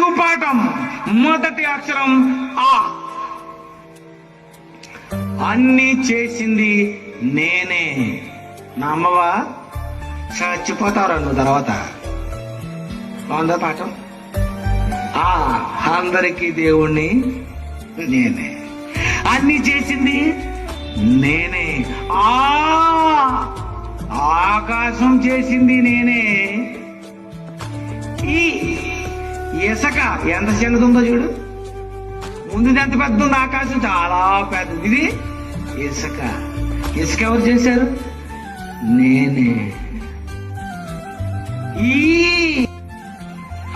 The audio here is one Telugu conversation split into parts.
తెలుగు పాఠం మొదటి అక్షరం ఆ. అన్ని చేసింది నేనే. నమ్మవా చచ్చిపోతారు నువ్వు తర్వాత. బాగుందా పాఠం? ఆ అందరికీ దేవుణ్ణి నేనే. అన్ని చేసింది నేనే. ఆ ఆకాశం చేసింది నేనే. ఈ ఇసక ఎంత చిన్నదుందో చూడు. ముందుది ఎంత పెద్ద ఉంది ఆకాశం చాలా పెద్దది. ఇది ఇసుక. ఇసుక ఎవరు చేశారు? నేనే. ఈ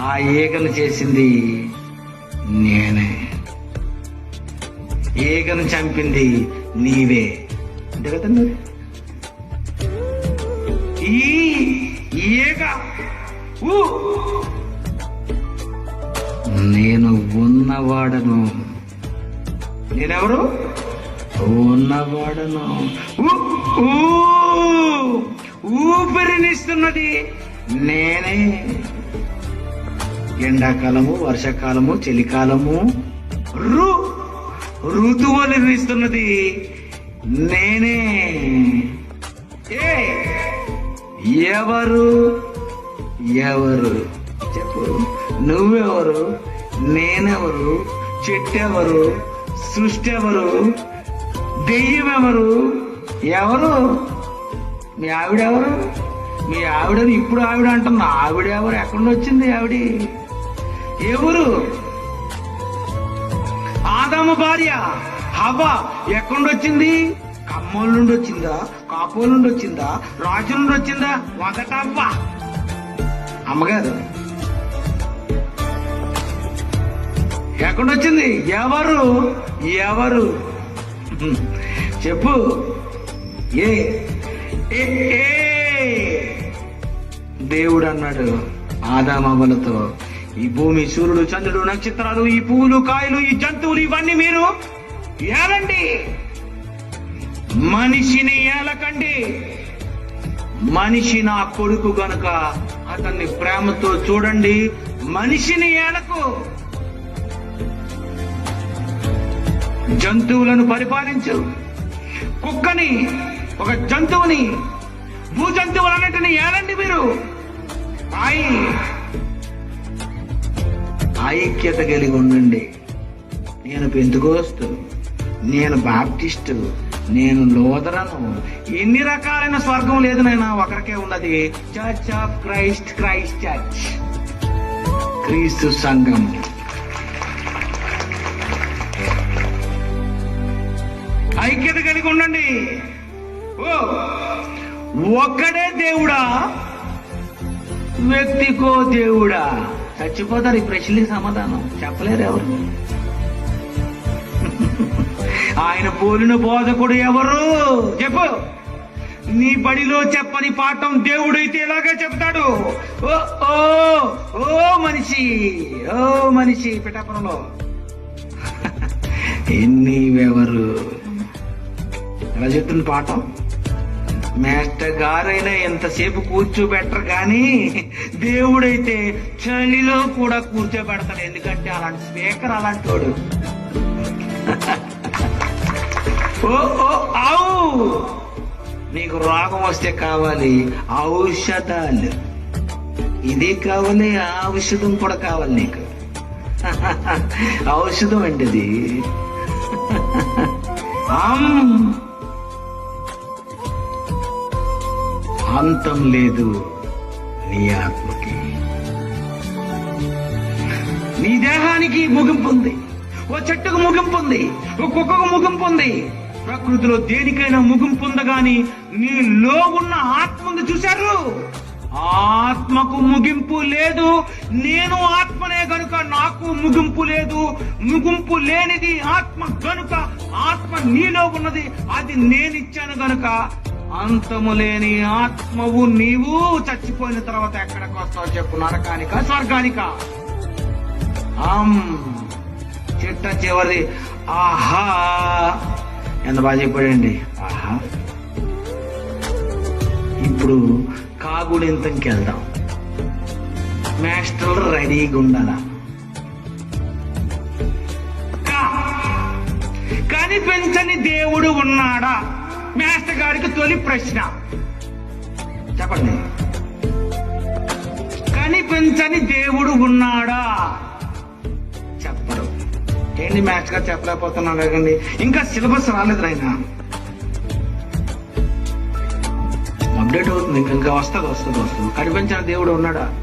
ఆ ఈగను చేసింది నేనే. ఈగను చంపింది నీవే. అంతే కదండి ఈ ఈగ ఊ. నేను ఉన్నవాడను. నేనెవరు? ఉన్నవాడను. ఊ, ఊపిరినిస్తున్నది. నేనే. ఎండాకాలము వర్షాకాలము చలికాలము. రు ఋతువులనిస్తున్నది. నేనే. ఏ ఎవరు? ఎవరు? నువ్వెవరు? నేనెవరు? చెట్టెవరు? సృష్టి ఎవరు దెయ్యం ఎవరు? ఎవరు మీ ఆవిడెవరు? మీ ఆవిడని ఇప్పుడు ఆవిడ అంటున్నా. ఆవిడ ఎవరు ఎక్కడి నుండి వచ్చింది ఆవిడ? ఎవరు? ఆదమ్మ భార్య. హవ ఎక్కడి వచ్చింది కమ్మోళ్ళ నుండి వచ్చిందా కాపోల నుండి వచ్చిందా రాజు నుండి వచ్చిందా మొదట అమ్మగారు ఎక్కడ వచ్చింది? ఎవరు? ఎవరు? చెప్పు. ఏ? ఏ, ఏ. దేవుడు అన్నాడు ఆదామవలతో ఈ భూమి సూర్యుడు చంద్రుడు నక్షత్రాలు ఈ పువ్వులు కాయలు ఈ జంతువులు ఇవన్నీ మీరు ఏలండి? మనిషిని ఏలకండి. మనిషి నా కొడుకు గనుక అతన్ని ప్రేమతో చూడండి. మనిషిని ఏలకు? జంతువులను పరిపాలించు. కుక్కని ఒక జంతువుని భూ జంతువులన్నింటినీ ఏలండి మీరు. ఆయి. ఐక్యత కలిగి ఉండండి. నేను పెంతుకోస్తు నేను బాప్టిస్టు నేను లోదరను. ఎన్ని రకాలైన స్వర్గం లేదు నైనా ఒకరికే ఉన్నది. Church of Christ Christ church క్రీస్తు సంఘం. ఐక్యత కలిగి ఉండండి. ఓ ఒక్కడే దేవుడా? వ్యక్తికో దేవుడా? చచ్చిపోతారు ఈ ప్రశ్నకి సమాధానం. చెప్పలేరు ఎవరు? ఆయన పోలిన బోధకుడు ఎవరు? చెప్పు. నీ బడిలో చెప్పని పాఠం దేవుడైతే ఎలాగా చెప్తాడు? ఓ ఓ ఓ మనిషి ఓ మనిషి పిఠాపురంలో. ఎన్ని ఎవరు? ఎలా చెప్తుంది పాఠం. మేస్టర్ గారైనా ఎంతసేపు కూర్చోబెట్టరు కానీ దేవుడైతే చలిలో కూడా కూర్చోబెడతాడు. ఎందుకంటే అలాంటి స్పీకర్ అలాంటి వాడు. ఓ ఓ ఆవు! నీకు రోగం వస్తే కావాలి ఔషధాలు. ఇది కావాలి ఆ ఔషధం కూడా కావాలి నీకు. ఔషధం అండి ఇది అంతం లేదు నీ ఆత్మకి. నీ దేహానికి ముగింపు ఉంది. ఓ చెట్టుకు ముగింపు ఉంది. ఓ కుక్కకు ముగింపు ఉంది. ప్రకృతిలో దేనికైనా ముగింపు ఉందగాని నీలో ఉన్న ఆత్మ ఉంది చూశారు? ఆత్మకు ముగింపు లేదు. నేను ఆత్మనే గనుక నాకు ముగింపు లేదు. ముగింపు లేనిది ఆత్మ గనుక ఆత్మ నీలో ఉన్నది. అది నేనిచ్చాను గనుక అంతము లేని ఆత్మవు నీవు. చచ్చిపోయిన తర్వాత ఎక్కడికి వస్తావు చెప్పు నరకానిక స్వర్గానిక? చిట్ట చివరి ఆహా. ఎంత బాగా చెప్పాడండి? ఆహా. ఇప్పుడు కాగుడింతకి వెళ్దాం. మాస్టర్ రెడీగా ఉండాలా కనిపించని దేవుడు ఉన్నాడా? మేస్టర్ గారికి తొలి ప్రశ్న. చెప్పండి. కనిపించని దేవుడు ఉన్నాడా? చెప్పడు. ఏంటి మ్యాచ్గా చెప్పలేకపోతున్నాం కదండి ఇంకా సిలబస్ రాలేదు ఆయన అప్డేట్ అవుతుంది ఇంకా ఇంకా వస్తుంది వస్తుంది వస్తుంది. కనిపించిన దేవుడు ఉన్నాడా?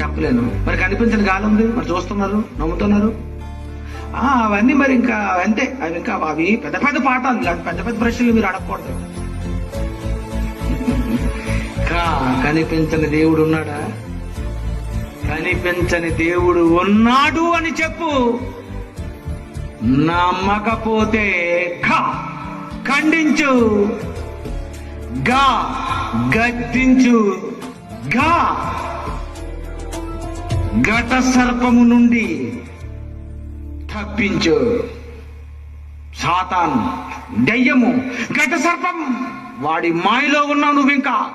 చెప్పలేను. మరి కనిపించని గాలి ఉంది? మరి చూస్తున్నారు? నమ్ముతున్నారు? అవన్నీ మరి ఇంకా అంతే. అవి ఇంకా అవి పెద్ద పెద్ద పాఠాలు ఇలాంటి పెద్ద పెద్ద ప్రశ్నలు మీరు అడగకూడదు. కా కనిపించని దేవుడు ఉన్నాడా? కనిపించని దేవుడు ఉన్నాడు అని చెప్పు. నమ్మకపోతే ఖ ఖండించు. గా గద్దించు. గా ఘట సర్పము నుండి తప్పించు. సాతాన్ దయ్యము ఘట సర్పం వాడి మాయలో ఉన్నావు నువ్వు ఇంకా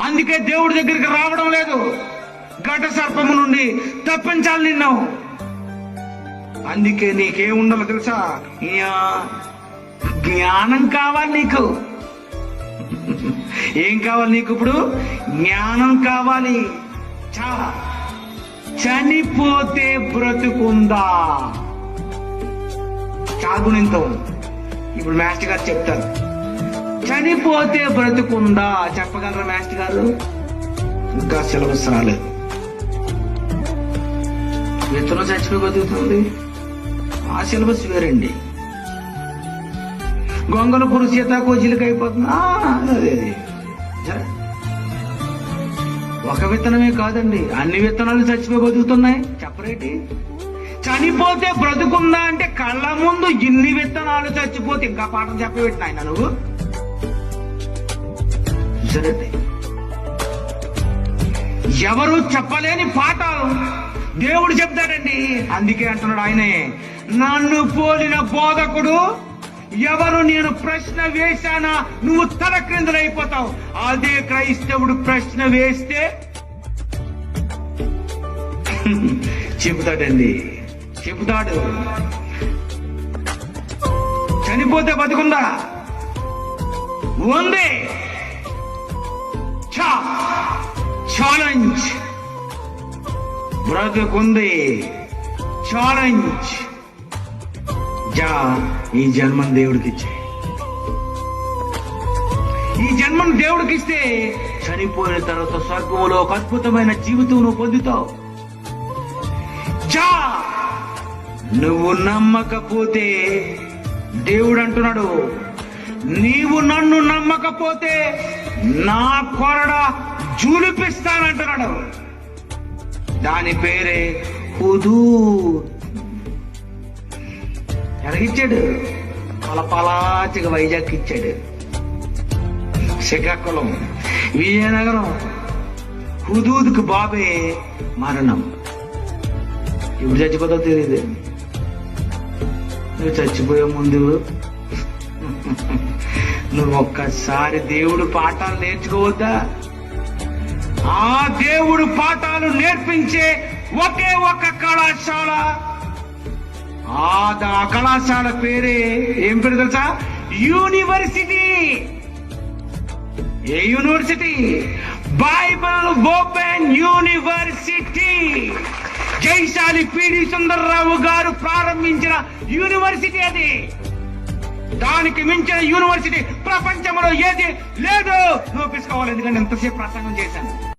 అందుకే దేవుడి దగ్గరికి రావడం లేదు. ఘట సర్పము నుండి తప్పించాలి నిన్ను. అందుకే నీకేముండాలో తెలుసా? జ్ఞానం కావాలి నీకు. ఏం కావాలి నీకు ఇప్పుడు? జ్ఞానం కావాలి. చాలా. చనిపోతే బ్రతుకుందా? ఉంది. ఇప్పుడు మాస్టర్ గారు చెప్తారు. చనిపోతే బ్రతుకుందా? చెప్పగలరా మాస్టర్ గారు? ఇంకా సిలబస్ రాలేదు. విత్తనం చచ్చిపోయి బతుకుతుంది ఆ సిలబస్ వేరండి. గొంగల పురు సీతాకోజిలకి అయిపోతుంది. అదే అదే. సరే. ఒక విత్తనమే కాదండి. అన్ని విత్తనాలు చచ్చిపోయి బతుకుతున్నాయి. చెప్పరేటి? చనిపోతే బ్రతుకుందా అంటే కళ్ళ ముందు ఇన్ని విత్తనాలు చచ్చిపోతే ఇంకా పాఠం చెప్పబెట్టిన ఆయన నువ్వు? సరే ఎవరు చెప్పలేని పాఠాలు దేవుడు చెప్తాడండి. అందుకే అంటున్నాడు ఆయనే నన్ను పోలిన బోధకుడు ఎవరు నేను ప్రశ్న వేశానా? నువ్వు తల క్రిందలైపోతావు అదే క్రైస్తవుడు ప్రశ్న వేస్తే చెబుతాడండి. చెబుతాడు. చనిపోతే బతుకుందా? ఉంది. ఛాలెంజ్. బ్రతుకుంది. ఛాలెంజ్. జా ఈ జన్మను దేవుడికి ఇచ్చే ఈ జన్మను దేవుడికి ఇస్తే చనిపోయిన తర్వాత స్వర్గంలో ఒక అద్భుతమైన జీవితం నువ్వు పొందుతావు. చా! నువ్వు నమ్మకపోతే దేవుడు అంటున్నాడు నీవు నన్ను నమ్మకపోతే నా కొరడ జూలిపిస్తానంటున్నాడు. దాని పేరే హుదూ. ఎలాగిచ్చాడు పలపలాచిగా వైజాగ్ ఇచ్చాడు. శ్రీకాకుళం విజయనగరం హుదూద్కు బాబే మరణం. ఇప్పుడు చచ్చిపోతావు తెలియదు నువ్వు చచ్చిపోయే ముందు నువ్వు ఒక్కసారి దేవుడు పాఠాలు నేర్చుకోవద్దా? ఆ దేవుడు పాఠాలు నేర్పించే ఒకే ఒక కళాశాల ఆ కళాశాల పేరే ఏం పేరు తెలుసా? యూనివర్సిటీ. ఏ university? Bible open university. Jaishali PD Sundarrao గారు ప్రారంభించిన యూనివర్సిటీ అది. దానికి మించిన యూనివర్సిటీ ప్రపంచంలో ఏది లేదు. చూపించుకోవాలి ఎందుకంటే ఎంతసేపు ప్రసంగం చేశాను.